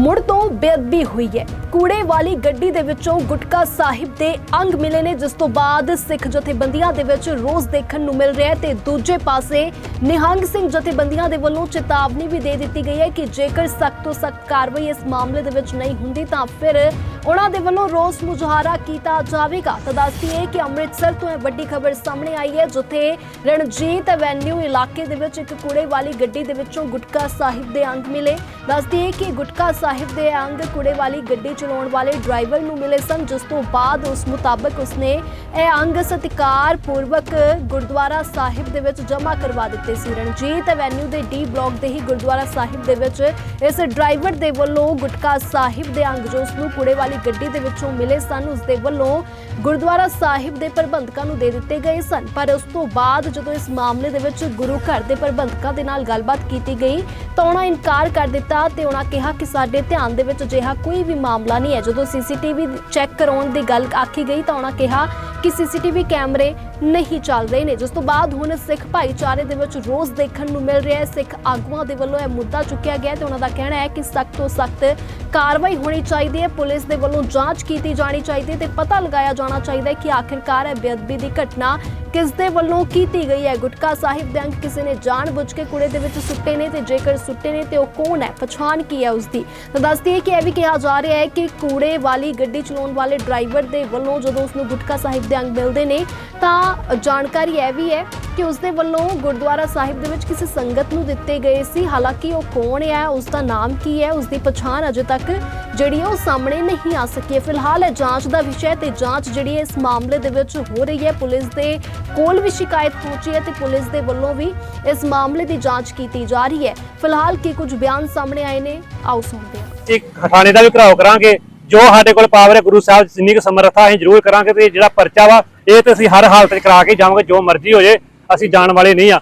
ਮੁੜ ਤੋਂ ਬੇਅਦਬੀ ਹੋਈ ਹੈ। ਕੂੜੇ ਵਾਲੀ ਗੱਡੀ ਦੇ ਵਿੱਚੋਂ ਗੁਟਕਾ ਸਾਹਿਬ ਦੇ ਅੰਗ ਮਿਲੇ ਨੇ, ਜਿਸ ਤੋਂ ਬਾਅਦ ਸਿੱਖ ਜਥੇਬੰਦੀਆਂ ਦੇ ਵਿੱਚ ਰੋਸ ਦੇਖਣ ਨੂੰ ਮਿਲ ਰਿਹਾ ਹੈ ਤੇ ਦੂਜੇ ਪਾਸੇ ਨਿਹੰਗ ਸਿੰਘ ਜਥੇਬੰਦੀਆਂ ਦੇ ਵੱਲੋਂ ਚੇਤਾਵਨੀ ਵੀ ਦੇ ਦਿੱਤੀ ਗਈ ਹੈ ਕਿ ਜੇਕਰ ਸਖਤ ਤੋਂ ਸਖਤ ਕਾਰਵਾਈ ਇਸ ਮਾਮਲੇ ਦੇ ਵਿੱਚ ਨਹੀਂ ਹੁੰਦੀ, ਤਾਂ ਫਿਰ ਉਹਨਾਂ ਦੇ ਵੱਲੋਂ ਰੋਸ ਮੁਜ਼ਾਹਰਾ ਕੀਤਾ ਜਾਵੇਗਾ। ਤਾਂ ਦੱਸਦੀਏ ਕਿ ਅੰਮ੍ਰਿਤਸਰ ਤੋਂ ਇਹ ਵੱਡੀ ਖਬਰ ਸਾਹਮਣੇ ਆਈ ਹੈ, ਜਿੱਥੇ ਰਣਜੀਤ ਐਵੈਨਿਊ ਇਲਾਕੇ ਦੇ ਵਿੱਚ ਇੱਕ ਕੂੜੇ ਵਾਲੀ ਗੱਡੀ ਦੇ ਵਿੱਚੋਂ ਗੁਟਕਾ ਸਾਹਿਬ ਦੇ ਅੰਗ ਮਿਲੇ। ਦੱਸਦੀਏ ਕਿ ਗੁਟਕਾ ਸਾਹਿਬ ਸਾਹਿਬ ਦੇ ਅੰਗ ਕੁੜੇ ਵਾਲੀ ਗੱਡੀ ਚਲਾਉਣ ਵਾਲੇ ਡਰਾਈਵਰ ਨੂੰ ਮਿਲੇ ਸਨ, ਜਿਸ ਤੋਂ ਬਾਅਦ ਉਸ ਮੁਤਾਬਕ ਉਸਨੇ ਇਹ ਅੰਗ ਸਤਿਕਾਰ ਪੂਰਵਕ ਗੁਰਦੁਆਰਾ ਸਾਹਿਬ ਦੇ ਵਿੱਚ ਜਮ੍ਹਾਂ ਕਰਵਾ ਦਿੱਤੇ ਸੀ। ਰਣਜੀਤ ਐਵੈਨਿਊ ਦੇ ਡੀ ਬਲਾਕ ਦੇ ਹੀ ਗੁਰਦੁਆਰਾ ਸਾਹਿਬ ਦੇ ਵਿੱਚ ਇਸ ਡਰਾਈਵਰ ਦੇ ਵੱਲੋਂ ਗੁਟਕਾ ਸਾਹਿਬ ਦੇ ਅੰਗ ਜੋ ਉਸ ਨੂੰ ਕੂੜੇ ਵਾਲੀ ਗੱਡੀ ਦੇ ਵਿੱਚੋਂ ਮਿਲੇ ਸਨ, ਉਸ ਦੇ ਵੱਲੋਂ ਗੁਰਦੁਆਰਾ ਸਾਹਿਬ ਦੇ ਪ੍ਰਬੰਧਕਾਂ ਨੂੰ ਦੇ ਦਿੱਤੇ ਗਏ ਸਨ। ਪਰ ਉਸ ਤੋਂ ਬਾਅਦ ਜਦੋਂ ਇਸ ਮਾਮਲੇ ਦੇ ਵਿੱਚ ਗੁਰੂ ਘਰ ਦੇ ਪ੍ਰਬੰਧਕਾਂ ਦੇ ਨਾਲ ਗੱਲਬਾਤ ਕੀਤੀ ਗਈ ਤਾਂ ਉਹਨਾਂ ਇਨਕਾਰ ਕਰ ਦਿੱਤਾ ਤੇ ਉਹਨਾਂ ਕਿਹਾ ਕਿ ਸਾਡੇ ਧਿਆਨ ਦੇ ਵਿੱਚ ਅਜਿਹਾ ਕੋਈ ਵੀ ਮਾਮਲਾ ਨਹੀਂ ਹੈ। ਜਦੋਂ ਸੀਸੀਟੀਵੀ ਚੈੱਕ ਕਰਾਉਣ ਦੀ ਗੱਲ ਆਖੀ ਗਈ ਤਾਂ ਉਹਨਾਂ ਕਿਹਾ ਕਿ ਸੀਸੀਟੀਵੀ ਕੈਮਰੇ ਨਹੀਂ ਚੱਲ ਰਹੇ ਨੇ। ਜਿਸ ਤੋਂ ਬਾਅਦ ਹੁਣ ਸਿੱਖ ਭਾਈਚਾਰੇ ਦੇ ਵਿੱਚ ਰੋਜ਼ ਦੇਖਣ ਨੂੰ ਮਿਲ ਰਿਹਾ ਹੈ। ਸਿੱਖ ਆਗੂਆਂ ਦੇ ਵੱਲੋਂ ਇਹ ਮੁੱਦਾ ਚੁੱਕਿਆ ਗਿਆ ਤੇ ਉਹਨਾਂ ਦਾ ਕਹਿਣਾ ਹੈ ਕਿ ਸਖਤ ਤੋਂ ਸਖਤ ਕਾਰਵਾਈ ਹੋਣੀ ਚਾਹੀਦੀ ਹੈ। ਪੁਲਿਸ ਦੇ ਵੱਲੋਂ ਜਾਂਚ ਕੀਤੀ ਜਾਣੀ ਚਾਹੀਦੀ ਹੈ ਤੇ ਪਤਾ ਲਗਾਇਆ ਜਾਣਾ ਚਾਹੀਦਾ ਹੈ ਕਿ ਆਖਿਰਕਾਰ ਇਹ ਬੇਅਦਬੀ ਦੀ ਘਟਨਾ ਕਿਸ ਦੇ ਵੱਲੋਂ ਕੀਤੀ ਗਈ ਹੈ। ਗੁਟਕਾ ਸਾਹਿਬ ਦੇ ਅੰਗ ਕਿਸੇ ਨੇ ਜਾਣਬੁੱਝ ਕੇ ਕੂੜੇ ਦੇ ਵਿੱਚ ਸੁੱਟੇ ਨੇ ਤੇ ਜੇਕਰ ਸੁੱਟੇ ਨੇ ਤੇ ਉਹ ਕੌਣ ਹੈ? ਪਛਾਣ ਕੀ ਹੈ ਉਸ ਦੀ ਤਾਂ ਦੱਸਦੀ ਹੈ ਕਿ ਇਹ ਵੀ ਕਿਹਾ ਜਾ ਰਿਹਾ ਹੈ ਕਿ ਕੂੜੇ ਵਾਲੀ ਗੱਡੀ ਚਲਾਉਣ ਵਾਲੇ ਡਰਾਈਵਰ ਦੇ ਵੱਲੋਂ ਜਦੋਂ ਉਸ ਨੂੰ ਗੁਟਕਾ ਸਾਹਿਬ ਦੇ ਅੰਗ ਮਿਲਦੇ ਨੇ, ਤਾਂ ਜਾਣਕਾਰੀ ਇਹ ਵੀ ਹੈ ਕਿ ਉਸ ਦੇ ਵੱਲੋਂ ਗੁਰਦੁਆਰਾ ਸਾਹਿਬ ਦੇ ਵਿੱਚ ਕਿਸੇ ਸੰਗਤ ਨੂੰ ਦਿੱਤੇ ਗਏ ਸੀ। ਹਾਲਾਂਕਿ ਉਹ ਕੌਣ ਹੈ ਉਸ ਦਾ ਨਾਮ ਕੀ ਹੈ ਉਸ ਦੀ ਪਛਾਣ ਅਜੇ ਤੱਕ ਜਿਹੜੀ ਉਹ ਸਾਹਮਣੇ ਨਹੀਂ ਆ ਸਕੀ ਹੈ। ਫਿਲਹਾਲ ਇਹ ਜਾਂਚ ਦਾ ਵਿਸ਼ਾ ਤੇ ਜਾਂਚ ਜਿਹੜੀ ਇਸ ਮਾਮਲੇ ਦੇ ਵਿੱਚ ਹੋ ਰਹੀ ਹੈ। ਪੁਲਿਸ ਦੇ ਕੋਲ ਵੀ ਸ਼ਿਕਾਇਤ ਪਹੁੰਚੀ ਹੈ ਤੇ ਪੁਲਿਸ ਦੇ ਵੱਲੋਂ ਵੀ ਇਸ ਮਾਮਲੇ ਦੀ ਜਾਂਚ ਕੀਤੀ ਜਾ ਰਹੀ ਹੈ। ਫਿਲਹਾਲ ਕੀ ਕੁਝ ਬਿਆਨ ਸਾਹਮਣੇ ਆਏ ਨੇ, ਆਓ ਸੁਣਦੇ ਹਾਂ। ਇੱਕ ਥਾਣੇ ਦਾ ਵੀ ਘਰਾਓ ਕਰਾਂਗੇ। ਜੋ ਸਾਡੇ ਕੋਲ ਪਾਵਰ ਹੈ, ਗੁਰੂ ਸਾਹਿਬ ਜਿੰਨੀ ਕੁ ਸਮਰੱਥਾ ਅਸੀਂ ਜ਼ਰੂਰ ਕਰਾਂਗੇ ਤੇ ਜਿਹੜਾ ਪਰਚਾ ਵਾ, ਇਹ ਤੇ ਅਸੀਂ ਹਰ ਹਾਲਤ 'ਚ ਕਰਾ ਕੇ ਜਾਵਾਂਗੇ, ਜੋ ਮਰਜ਼ੀ ਹੋ ਜੇ, ਅਸੀਂ ਜਾਣ ਵਾਲੇ ਨਹੀਂ ਆ।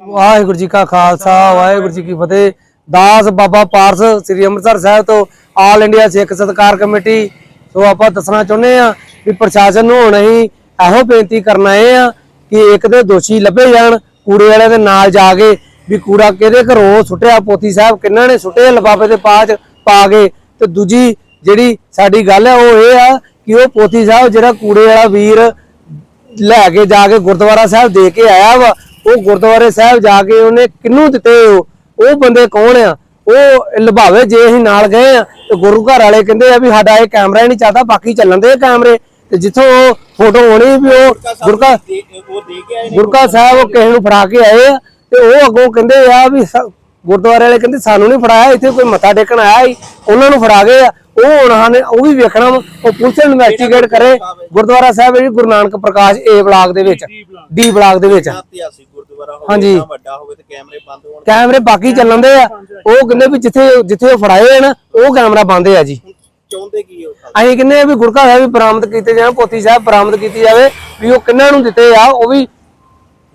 ਵਾਹਿਗੁਰੂ ਜੀ ਕਾ ਖਾਲਸਾ, ਵਾਹਿਗੁਰੂ ਜੀ ਕੀ ਫਤਿਹ। ਦਾਸ ਬਾਬਾ ਪਾਰਸ ਸ੍ਰੀ ਅੰਮ੍ਰਿਤਸਰ ਸਾਹਿਬ ਤੋਂ ਆਲ ਇੰਡੀਆ ਸਿੱਖ ਸਤਕਾਰ ਕਮੇਟੀ। ਸੋ ਆਪਾਂ ਦੱਸਣਾ ਚਾਹੁੰਦੇ ਆ ਵੀ ਪ੍ਰਸ਼ਾਸਨ ਨੂੰ ਹੁਣ ਅਸੀਂ ਇਹੋ ਬੇਨਤੀ ਕਰਨ ਆਏ ਆ ਕਿ ਇੱਕ ਦੇ ਦੋਸ਼ੀ ਲੱਭੇ ਜਾਣ, ਕੂੜੇ ਵਾਲਿਆਂ ਦੇ ਨਾਲ ਜਾ ਕੇ ਵੀ ਕੂੜਾ ਕਿਹਦੇ ਘਰੋਂ ਸੁੱਟਿਆ ਪੋਤੀ ਸਾਹਿਬ ਕਿੰਨਾਂ ਨੇ ਸੁੱਟੇ, ਲਿਫਾਫੇ ਦੇ ਪਾਚ ਪਾ ਕੇ ਤੇ ਦੂਜੀ ਜਿਹੜੀ ਸਾਡੀ ਗੱਲ ਹੈ, ਉਹ ਇਹ ਆ ਕਿ ਉਹ ਪੋਤੀ ਸਾਹਿਬ, ਜਿਹੜਾ ਕੂੜੇ ਵਾਲਾ ਵੀਰ ਲੈ ਕੇ ਜਾ ਕੇ ਗੁਰਦੁਆਰਾ ਸਾਹਿਬ ਦੇ ਕੇ ਆਇਆ ਵਾ, ਉਹ ਗੁਰਦੁਆਰੇ ਸਾਹਿਬ ਜਾ ਕੇ ਉਹਨੇ ਕਿੰਨੂੰ ਦਿੱਤੇ ਉਹ? ਬੰਦੇ ਕੌਣ ਆ? ਉਹ ਲਭਾਵੇ ਜੇ ਅਸੀਂ ਨਾਲ ਗਏ ਆ, ਤੇ ਗੁਰੂ ਘਰ ਵਾਲੇ ਕਹਿੰਦੇ ਆ ਵੀ ਸਾਡਾ ਇਹ ਕੈਮਰਾ ਹੀ ਨਹੀਂ ਚੱਲਦਾ ਬਾਕੀ ਚੱਲਣ ਦੇ ਕੈਮਰੇ। ਤੇ ਜਿੱਥੋਂ ਉਹ ਫੋਟੋ ਹੋਣੀ ਵੀ ਉਹ ਗੁਰਕਾ ਗੁਰਕਾ ਸਾਹਿਬ ਉਹ ਕਿਸੇ ਨੂੰ ਫੜਾ ਕੇ ਆਏ ਆ, ਤੇ ਉਹ ਅੱਗੋਂ ਕਹਿੰਦੇ ਆ ਵੀ ਗੁਰਦੁਆਰੇ ਵਾਲੇ ਕਹਿੰਦੇ ਸਾਨੂੰ ਨਹੀਂ ਫੜਾਇਆ, ਇੱਥੇ ਕੋਈ ਮੱਥਾ ਟੇਕਣ ਆਇਆ ਸੀ, ਉਹਨਾਂ ਨੂੰ ਫੜਾ ਗਏ ਆ। ਉਹ ਹੁਣ ਨੇ ਉਹ ਵੀ ਵੇਖਣਾ ਉਹ ਪੁਲਿਸ ਇਨਵੈਸਟੀਗੇਟ ਕਰੇ। ਗੁਰਦੁਆਰਾ ਸਾਹਿਬ ਜੀ ਗੁਰੂ ਨਾਨਕ ਪ੍ਰਕਾਸ਼ ਏ ਬਲਾਕ ਦੇ ਵਿੱਚ ਡੀ ਬਲਾਕ ਦੇ ਵਿੱਚ। ਇਤਿਹਾਸਿਕ ਗੁਰਦੁਆਰਾ ਹੋਵੇ ਹਾਂਜੀ। ਇੰਨਾ ਵੱਡਾ ਹੋਵੇ ਤੇ ਕੈਮਰੇ ਬੰਦ ਹੋਣ ਕੈਮਰੇ ਬਾਕੀ ਚੱਲਣ ਦੇ ਆ। ਉਹ ਕਹਿੰਦੇ ਵੀ ਜਿੱਥੇ ਜਿੱਥੇ ਉਹ ਫੜਾਏ ਆ ਨਾ ਉਹ ਕੈਮਰਾ ਬੰਦ ਆ ਜੀ। ਚਾਹੁੰਦੇ ਕੀ ਹੋ ਅਸੀਂ ਕਹਿੰਦੇ ਆ ਵੀ ਗੁਰਕਾ ਸਾਹਿਬ ਵੀ ਬਰਾਮਦ ਕੀਤੇ ਜਾਣ ਪੋਤੀ ਸਾਹਿਬ ਬਰਾਮਦ ਕੀਤੀ ਜਾਵੇ ਵੀ ਉਹ ਕਿੰਨਾਂ ਨੂੰ ਦਿੱਤੇ ਆ ਉਹ ਵੀ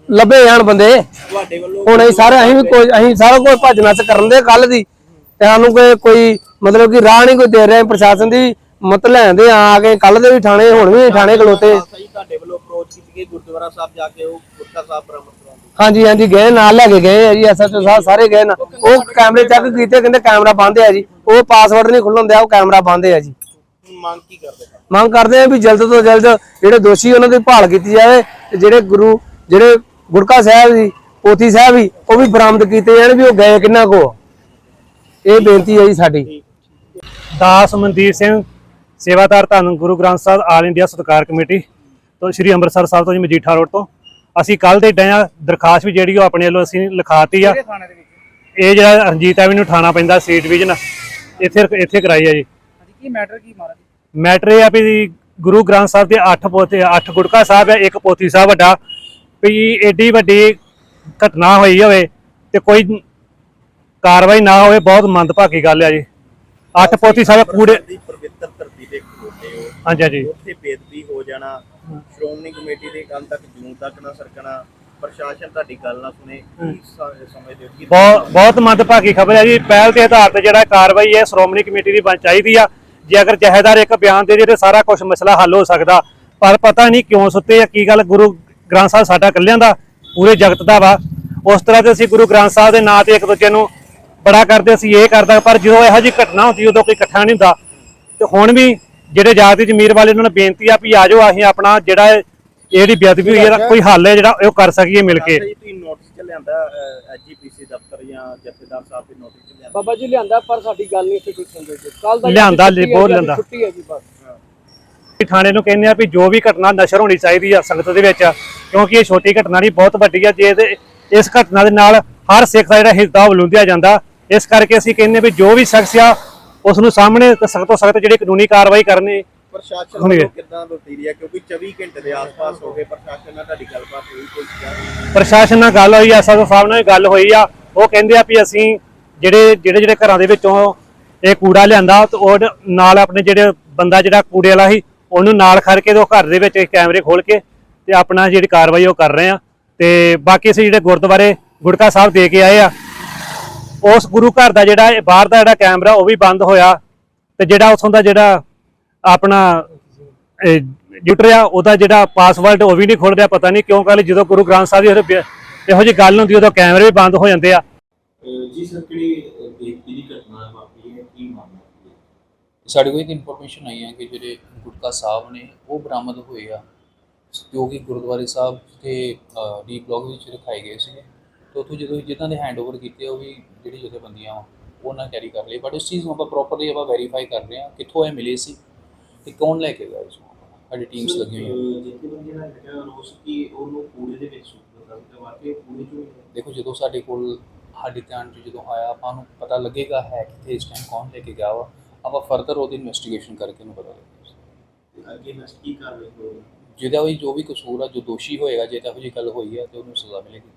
ਲੱਭੇ ਜਾਣ ਬੰਦੇ। ਤੁਹਾਡੇ ਵੱਲੋਂ ਹੁਣ ਅਸੀਂ ਸਾਰੇ ਅਸੀਂ ਵੀ ਕੋਈ ਅਸੀਂ ਸਾਰਾ ਕੁਝ ਭੱਜ ਨੱਚ ਕਰਨ ਦੇ ਕੱਲ ਦੀ। ਤੇ ਸਾਨੂੰ ਕੋਈ ਕੋਈ ਮਤਲਬ ਕਿ ਰਾਹ ਨਹੀਂ ਕੋਈ ਦੇ ਰਿਹਾ ਪ੍ਰਸ਼ਾਸਨ ਦੀ ਮਤ ਲੈਂਦੇ ਆ ਕੇ ਕੱਲ ਦੇ ਵੀ ਥਾਣੇ ਹੁਣ ਵੀ ਥਾਣੇ ਖਲੋਤੇ। ਸਹੀ ਤੁਹਾਡੇ ਵੱਲੋਂ ਅਪਰੋਚ ਕੀਤੀ ਗਈ ਗੁਰਦੁਆਰਾ ਸਾਹਿਬ ਜਾ ਕੇ ਉਹ ਗੁਰਕਾ ਸਾਹਿਬ ਬਰਾਮਦ ਕਰਾਉਣ ਦੀ। ਹਾਂਜੀ ਹਾਂਜੀ ਗਏ ਨਾਲ ਲੈ ਕੇ ਗਏ ਆ ਜੀ ਐਸਐਚਓ ਸਾਹਿਬ ਸਾਰੇ ਗਏ ਨਾ। ਉਹ ਕੈਮਰੇ ਚੈੱਕ ਕੀਤੇ ਕਹਿੰਦੇ ਕੈਮਰਾ ਬੰਦ ਆ ਜੀ। ਉਹ ਪਾਸਵਰਡ ਨਹੀਂ ਖੁੱਲਣ ਦਿਆ ਉਹ ਕੈਮਰਾ ਬੰਦ ਆ ਜੀ। ਮੰਗ ਕੀ ਕਰਦੇ ਹੋ? ਮੰਗ ਕਰਦੇ ਆ ਵੀ ਜਲਦ ਤੋਂ ਜਲਦ ਜਿਹੜੇ ਦੋਸ਼ੀ ਉਹਨਾਂ ਦੀ ਭਾਲ ਕੀਤੀ ਜਾਵੇ ਤੇ ਜਿਹੜੇ ਗੁਰੂ ਜਿਹੜੇ ਗੁਰਕਾ ਸਾਹਿਬ ਜੀ ਪੋਥੀ ਸਾਹਿਬ ਵੀ ਉਹ ਵੀ ਬਰਾਮਦ ਕੀਤੇ ਜਾਣ ਵੀ ਉਹ ਗਏ ਕਿੰਨਾ ਕੋ। ਇਹ ਬੇਨਤੀ ਹੈ ਜੀ ਸਾਡੀ। ਦਾਸ ਮਨਦੀਪ ਸਿੰਘ ਸੇਵਾਦਾਰ ਧੰਨ ਗੁਰੂ ਗ੍ਰੰਥ ਸਾਹਿਬ ਆਲ ਇੰਡੀਆ ਸਤਕਾਰ ਕਮੇਟੀ ਤੋਂ ਸ੍ਰੀ ਅੰਮ੍ਰਿਤਸਰ ਸਾਹਿਬ ਤੋਂ ਜੀ ਮਜੀਠਾ ਰੋਡ ਤੋਂ। ਅਸੀਂ ਕੱਲ ਦੇ ਡਿਆ ਦਰਖਾਸਤ ਵੀ ਜਿਹੜੀ ਉਹ ਆਪਣੇ ਵੱਲੋਂ ਅਸੀਂ ਲਿਖਾਤੀ ਆ। ਇਹ ਜਿਹੜਾ ਰਣਜੀਤ ਐਵਨਿਊ ਥਾਣਾ ਪੈਂਦਾ ਸੀ ਡਿਵੀਜ਼ਨ ਇੱਥੇ ਇੱਥੇ ਕਰਾਈ ਆ ਜੀ। ਕੀ ਮੈਟਰ ਕੀ ਮਾਰਾ ਮੈਟਰ ਇਹ ਆ ਵੀ ਗੁਰੂ ਗ੍ਰੰਥ ਸਾਹਿਬ ਦੇ 8 ਪੋਤੇ 8 ਗੁਟਕਾ ਸਾਹਿਬ ਹੈ ਇੱਕ ਪੋਥੀ ਸਾਹਿਬ ਵੱਡਾ। ਵੀ ਏਡੀ ਵੱਡੀ ਘਟਨਾ ਹੋਈ ਹੋਵੇ ਤੇ ਕੋਈ ਕਾਰਵਾਈ ਨਾ ਹੋਵੇ ਬਹੁਤ ਮੰਦਭਾਗੀ ਗੱਲ ਆ ਜੀ। 8 ਪੋਥੀ ਸਾਹਿਬ ਕੂੜੇ ਦੀ ਪਵਿੱਤਰ ਧਰਤੀ ਤੇ ਖਲੋਤੇ ਹੋ। ਹਾਂਜੀ ਹਾਂਜੀ। ਉੱਥੇ ਬੇਦਬੀ ਹੋ ਜਾਣਾ ਸ਼੍ਰੋਮਣੀ ਕਮੇਟੀ ਦੇ ਕੱਲ ਤੱਕ ਜੂਨ ਤੱਕ ਨਾ ਸਰਕਣਾ ਪ੍ਰਸ਼ਾਸਨ ਤੁਹਾਡੀ ਗੱਲ ਨਾ ਸੁਣੇ ਸਮਝਦੇ ਹੋ? ਬਹੁਤ ਬਹੁਤ ਮੰਦਭਾਗੀ ਖਬਰ ਹੈ ਜੀ। ਪਹਿਲ ਦੇ ਆਧਾਰ ਤੇ ਜਿਹੜਾ ਕਾਰਵਾਈ ਹੈ ਸ਼੍ਰੋਮਣੀ ਕਮੇਟੀ ਦੀ ਬਣ ਚਾਹੀਦੀ ਆ। ਜੇ ਅਗਰ ਜਹੇਦਾਰ ਇੱਕ ਬਿਆਨ ਦੇ ਦੇ ਤੇ ਸਾਰਾ ਕੁਝ ਮਸਲਾ ਹੱਲ ਹੋ ਸਕਦਾ ਪਰ ਪਤਾ ਨਹੀਂ ਕਿਉਂ ਸੁੱਤੇ ਆ ਕੀ ਗੱਲ? ਗੁਰੂ ਗ੍ਰੰਥ ਸਾਹਿਬ ਸਾਡਾ ਇਕੱਲਿਆਂ ਦਾ ਪੂਰੇ ਜਗਤ ਦਾ ਵਾ। ਉਸ ਤਰ੍ਹਾਂ ਤੇ ਅਸੀਂ ਗੁਰੂ ਗ੍ਰੰਥ ਸਾਹਿਬ ਦੇ ਨਾਂ ਤੇ ਇੱਕ ਦੂਜੇ ਨੂੰ ਬੜਾ ਕਰਦੇ ਅਸੀਂ ਇਹ ਕਰਦਾ ਪਰ ਜਦੋਂ ਇਹੋ ਜਿਹੀ ਘਟਨਾ ਹੁੰਦੀ ਉਦੋਂ ਕੋਈ ਇਕੱਠਾ ਨਹੀਂ ਹੁੰਦਾ। ਤੇ ਹੁਣ ਵੀ ਜਿਹੜੇ ਜਾਤੀ ਜਮੀਰ ਵਾਲੇ ਉਹਨਾਂ ਨੂੰ ਬੇਨਤੀ ਆ ਵੀ ਆ ਜਾਓ ਅਸੀਂ ਆਪਣਾ ਜਿਹੜਾ ਇਹ- ਇਹਦੀ ਬੇਅਦਬੀ ਹੋਈ ਹੈ ਕੋਈ ਹੱਲ ਹੈ ਜਿਹੜਾ ਉਹ ਕਰ ਸਕੀਏ ਮਿਲ ਕੇ। ਜੀ ਤੁਸੀਂ ਨੋਟਿਸ ਚ ਲਿਆਂਦਾ ਐਜੀਪੀਸੀ ਦਫ਼ਤਰ ਜਾਂ ਜਥੇਦਾਰ ਸਾਹਿਬ ਦੇ ਨੋਟਿਸ ਚ ਲਿਆਂਦਾ? ਬਾਬਾ ਜੀ ਲਿਆਂਦਾ ਪਰ ਸਾਡੀ ਗੱਲ ਨਹੀਂ ਇੱਥੇ ਕੋਈ ਸੁਣਦੇ ਜੀ। ਕੱਲ ਦਾ ਲਿਆਂਦਾ ਜੀ, ਬਹੁਤ ਲਿਆਂਦਾ। ਛੁੱਟੀ ਹੈ ਜੀ ਬਸ। ਵੀ ਥਾਣੇ ਨੂੰ ਕਹਿੰਦੇ ਆ ਵੀ ਜੋ ਵੀ ਘਟਨਾ ਨਸ਼ਰ ਹੋਣੀ ਚਾਹੀਦੀ ਆ ਸੰਗਤ ਦੇ ਵਿੱਚ ਕਿਉਂਕਿ ਇਹ ਛੋਟੀ ਘਟਨਾ ਨਹੀਂ ਬਹੁਤ ਵੱਡੀ ਆ। ਜੇ ਇਸ ਘਟਨਾ ਦੇ ਨਾਲ ਹਰ ਸਿੱਖ ਦਾ ਜਿਹੜਾ ਹਿਰਦਾ ਵਲੂੰਦਿਆ ਜਾਂਦਾ। ਇਸ ਕਰਕੇ ਅਸੀਂ ਕਹਿੰਦੇ ਵੀ ਜੋ ਵੀ ਸ਼ਖਸ ਆ ਉਸ ਨੂੰ ਸਾਹਮਣੇ ਸਖਤ ਤੋਂ ਸਖਤ ਜਿਹੜੀ ਕਾਨੂੰਨੀ ਕਾਰਵਾਈ ਕਰਨੀ ਪ੍ਰਸ਼ਾਸਨ। ਵੱਲੋਂ ਕਿੱਦਾਂ ਹੈ ਕਿਉਂਕਿ 24 ਘੰਟੇ ਦੇ ਆਸ-ਪਾਸ ਹੋ ਗਏ ਪ੍ਰਸ਼ਾਸਨ ਨਾਲ ਤੁਹਾਡੀ ਗੱਲਬਾਤ ਹੋਈ ਕੋਈ ਗੱਲ ਪ੍ਰਸ਼ਾਸਨ ਨਾਲ ਗੱਲ ਹੋਈ ਆ ਐਸਐਸਓ ਸਾਹਿਬ ਨਾਲ ਵੀ ਗੱਲ ਹੋਈ ਆ। ਉਹ ਕਹਿੰਦੇ ਆ ਵੀ ਅਸੀਂ ਜਿਹੜੇ ਜਿਹੜੇ ਜਿਹੜੇ ਘਰਾਂ ਦੇ ਵਿੱਚੋਂ ਇਹ ਕੂੜਾ ਲਿਆਂਦਾ ਤੇ ਉਹ ਨਾਲ ਆਪਣੇ ਜਿਹੜੇ ਬੰਦਾ ਜਿਹੜਾ ਕੂੜੇ ਵਾਲਾ ਸੀ ਉਹਨੂੰ ਨਾਲ ਖੜ ਕੇ ਉਹ ਘਰ ਦੇ ਵਿੱਚ ਕੈਮਰੇ ਖੋਲ ਕੇ ਤੇ ਆਪਣਾ ਜਿਹੜੀ ਕਾਰਵਾਈ ਉਹ ਕਰ ਰਹੇ ਆ। ਤੇ ਬਾਕੀ ਅਸੀਂ ਜਿਹੜੇ ਗੁਰਦੁਆਰੇ ਗੁੜਕਾ ਸਾਹਿਬ ਦੇ ਕੇ ਆਏ ਆ ਉਸ ਗੁਰੂ ਘਰ ਦਾ ਜਿਹੜਾ ਇਹ ਬਾਹਰ ਦਾ ਜਿਹੜਾ ਕੈਮਰਾ ਉਹ ਵੀ ਬੰਦ ਹੋਇਆ ਤੇ ਜਿਹੜਾ ਉਥੋਂ ਦਾ ਜਿਹੜਾ ਆਪਣਾ ਡਿਊਟਰ ਆ ਉਹਦਾ ਜਿਹੜਾ ਪਾਸਵਰਡ ਉਹ ਵੀ ਨਹੀਂ ਖੁੱਲ ਰਿਹਾ ਪਤਾ ਨਹੀਂ ਕਿਉਂ ਕੱਲ ਜਦੋਂ ਗੁਰੂ ਗ੍ਰੰਥ ਸਾਹਿਬ ਦੀ ਇਹੋ ਜਿਹੀ ਗੱਲ ਹੁੰਦੀ ਉਦੋਂ ਕੈਮਰੇ ਵੀ ਬੰਦ ਹੋ ਜਾਂਦੇ ਆ। ਜੀ ਸਰ ਕਿਹੜੀ ਬੇਇੱਜ਼ਤੀ ਦੀ ਘਟਨਾ ਵਾਪਰੀ ਹੈ ਕੀ ਮਾਮਲਾ ਸਾਡੇ ਕੋਲ ਇੱਕ ਇਨਫੋਰਮੇਸ਼ਨ ਆਈ ਹੈ ਕਿ ਜਿਹੜੇ ਗੁਟਕਾ ਸਾਹਿਬ ਨੇ ਉਹ ਬਰਾਮਦ ਹੋਏ ਆ। ਜੋ ਕਿ ਗੁਰਦੁਆਰੇ ਸਾਹਿਬ ਤੇ ਡੀ ਬਲਾਕ ਵਿੱਚ ਰਖਾਏ ਗਏ ਸੀਗੇ। ਤੇ ਉੱਥੋਂ ਜਦੋਂ ਜਿੱਦਾਂ ਦੇ ਹੈਂਡਓਵਰ ਕੀਤੇ ਉਹ ਵੀ ਜਿਹੜੀ ਜਥੇਬੰਦੀਆਂ ਵਾ ਉਹ ਨਾ ਕੈਰੀ ਕਰ ਲਈ ਬਟ ਉਸ ਚੀਜ਼ ਨੂੰ ਆਪਾਂ ਪ੍ਰੋਪਰਲੀ ਆਪਾਂ ਵੈਰੀਫਾਈ ਕਰ ਰਹੇ ਹਾਂ ਕਿੱਥੋਂ ਇਹ ਮਿਲੇ ਸੀ ਤੇ ਕੌਣ ਲੈ ਕੇ ਗਿਆ ਇਸ ਨੂੰ ਸਾਡੀ ਟੀਮਸ ਲੱਗੀਆਂ ਹੋਈਆਂ। ਜਿੱਥੇ ਬੰਦੇ ਨਾਲ ਜਿਹੜਾ ਰੋਸ ਕੀ ਉਹਨੂੰ ਕੂੜੇ ਦੇ ਵਿੱਚ ਸੁੱਟ ਦਿੱਤਾ ਤੇ ਵਾਕਈ ਕੂੜੇ ਚੋਂ ਹੀ ਹੈ। ਦੇਖੋ ਜਦੋਂ ਸਾਡੇ ਕੋਲ ਸਾਡੇ ਧਿਆਨ 'ਚ ਜਦੋਂ ਆਇਆ ਆਪਾਂ ਨੂੰ ਪਤਾ ਲੱਗੇਗਾ ਹੈ ਕਿੱਥੇ ਇਸ ਟਾਈਮ ਕੌਣ ਲੈ ਕੇ ਗਿਆ ਵਾ। ਆਪਾਂ ਫਰਦਰ ਉਹਦੀ ਇਨਵੈਸਟੀਗੇਸ਼ਨ ਕਰਕੇ ਨੂੰ ਪਤਾ ਲੱਗੇਗਾ। ਅੱਗੇ ਨੈਕਸਟ ਕੀ ਕਾਰਵਾਈ ਹੋਵੇਗੀ ਜਿਹਦਾ ਵੀ ਜੋ ਵੀ ਕਸੂਰ ਆ ਜੋ ਦੋਸ਼ੀ ਹੋਏਗਾ ਜੇ ਤਾਂ ਜਿਹੀ ਗੱਲ ਹੋਈ ਹੈ ਤੇ ਉਹਨੂੰ ਸਜ਼ਾ ਮਿਲੇਗੀ।